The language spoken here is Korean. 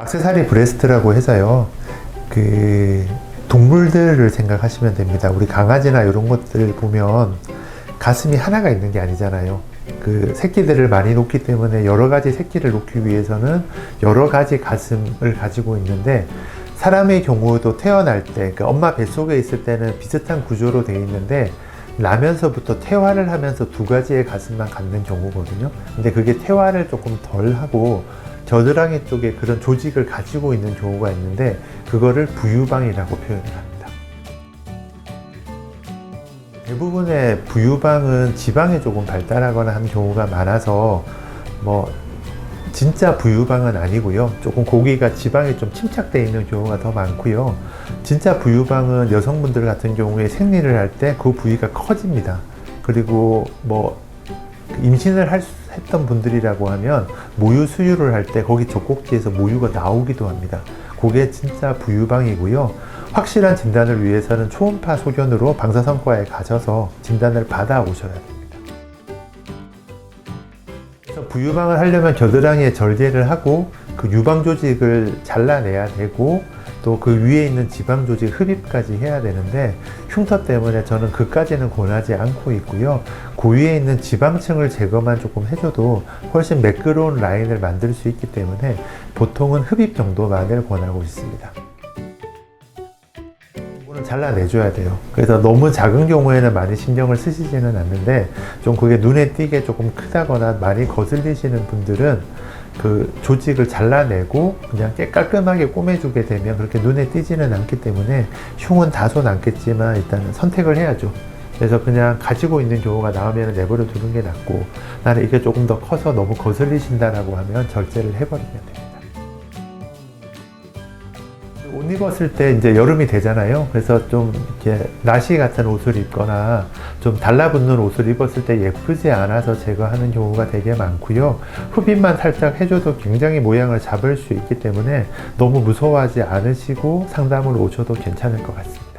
악세사리 브레스트라고 해서요. 그 동물들을 생각하시면 됩니다. 우리 강아지나 이런 것들 보면 가슴이 하나가 있는 게 아니잖아요. 그 새끼들을 많이 놓기 때문에 여러 가지 새끼를 놓기 위해서는 여러 가지 가슴을 가지고 있는데 사람의 경우도 태어날 때, 그 엄마 뱃속에 있을 때는 비슷한 구조로 되어 있는데 나면서부터 태화를 하면서 두 가지의 가슴만 갖는 경우거든요. 근데 그게 태화를 조금 덜 하고 겨드랑이 쪽에 그런 조직을 가지고 있는 경우가 있는데 그거를 부유방이라고 표현을 합니다. 대부분의 부유방은 지방이 조금 발달하거나 한 경우가 많아서 뭐 진짜 부유방은 아니고요. 조금 고기가 지방이 좀 침착되어 있는 경우가 더 많고요. 진짜 부유방은 여성분들 같은 경우에 생리를 할 때 그 부위가 커집니다. 그리고 뭐 임신을 할 수- 했던 분들이라고 하면 모유 수유를 할 때 거기 젖꼭지에서 모유가 나오기도 합니다. 그게 진짜 부유방이고요. 확실한 진단을 위해서는 초음파 소견으로 방사선과에 가셔서 진단을 받아 오셔야 됩니다. 부유방을 하려면 겨드랑이에 절개를 하고 그 유방 조직을 잘라내야 되고 또 그 위에 있는 지방 조직 흡입까지 해야 되는데 흉터 때문에 저는 그까지는 권하지 않고 있고요. 그 위에 있는 지방층을 제거만 조금 해줘도 훨씬 매끄러운 라인을 만들 수 있기 때문에 보통은 흡입 정도만을 권하고 있습니다. 잘라내줘야 돼요. 그래서 너무 작은 경우에는 많이 신경을 쓰시지는 않는데 좀 그게 눈에 띄게 조금 크다거나 많이 거슬리시는 분들은 그 조직을 잘라내고 그냥 깨 깔끔하게 꼬매주게 되면 그렇게 눈에 띄지는 않기 때문에 흉은 다소 남겠지만 일단은 선택을 해야죠. 그래서 그냥 가지고 있는 경우가 나오면 내버려 두는 게 낫고 나는 이게 조금 더 커서 너무 거슬리신다라고 하면 절제를 해버리면 됩니다. 옷 입었을 때 이제 여름이 되잖아요. 그래서 좀 이렇게 나시 같은 옷을 입거나 좀 달라붙는 옷을 입었을 때 예쁘지 않아서 제거하는 경우가 되게 많고요. 흡입만 살짝 해줘도 굉장히 모양을 잡을 수 있기 때문에 너무 무서워하지 않으시고 상담을 오셔도 괜찮을 것 같습니다.